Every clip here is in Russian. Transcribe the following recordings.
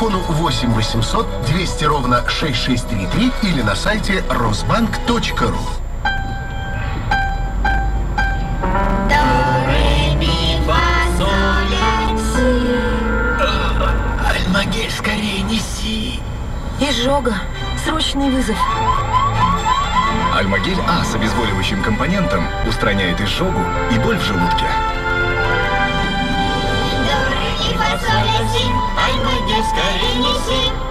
телефону 8 800 200 ровно 6633 или на сайте rosbank.ru. Альмагель, скорее неси. Изжога. Срочный вызов. Альмагель А с обезболивающим компонентом устраняет изжогу и боль в желудке. скорей неси.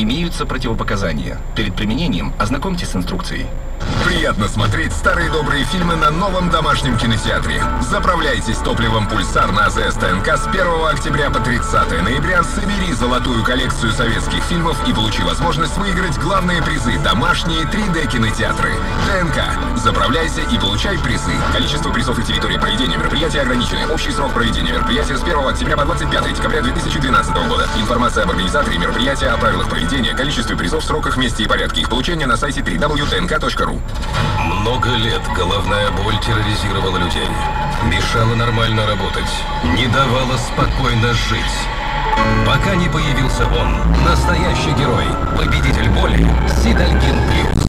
Имеются противопоказания. Перед применением ознакомьтесь с инструкцией. Приятно смотреть старые добрые фильмы на новом домашнем кинотеатре. Заправляйтесь топливом «Пульсар» на АЗС ТНК с 1 октября по 30 ноября. Собери золотую коллекцию советских фильмов и получи возможность выиграть главные призы – домашние 3D-кинотеатры. ТНК. Заправляйся и получай призы. Количество призов и территория проведения мероприятия ограничены. Общий срок проведения мероприятия с 1 октября по 25 декабря 2012 года. Информация об организаторе мероприятия, о правилах проведения, количестве призов, сроках, месте и порядке их получения на сайте www.tnk.ru. Много лет головная боль терроризировала людей. Мешала нормально работать. Не давала спокойно жить. Пока не появился он, настоящий герой, победитель боли, Сидальгин Плюс.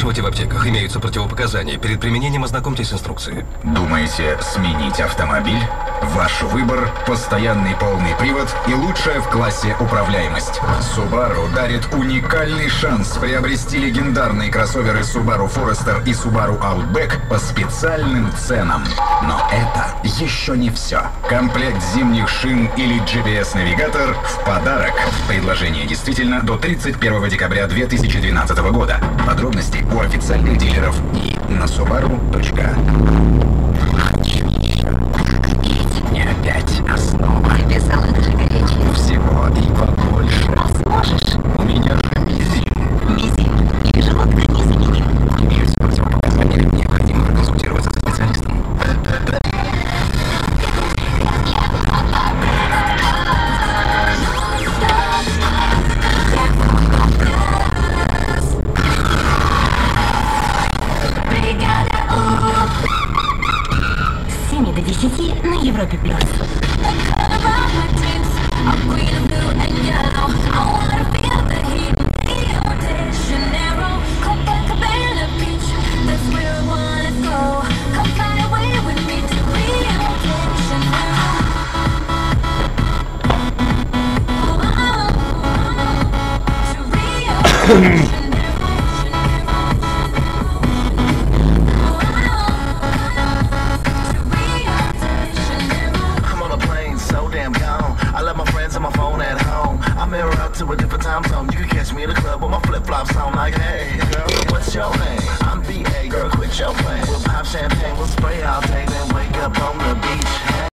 Спрашивайте в аптеках. Имеются противопоказания. Перед применением ознакомьтесь с инструкцией. Думаете сменить автомобиль? Ваш выбор – постоянный полный привод и лучшая в классе управляемость. Subaru дарит уникальный шанс приобрести легендарные кроссоверы Subaru Forester и Subaru Outback по специальным ценам. Но это еще не все. Комплект зимних шин или GPS-навигатор в подарок. Предложение действительно до 31 декабря 2012 года. Подробности у официальных дилеров и на subaru.ru. recognize. Color of my dreams blue and yellow. I wanna be the extraordinary. Come find a better beach. That's where I wanna go. Come fly with me to Oh, oh, oh. I left my phone at home. I'm mirror up to a different time zone. You can catch me in the club with my flip flops on, like, hey, girl, what's your name?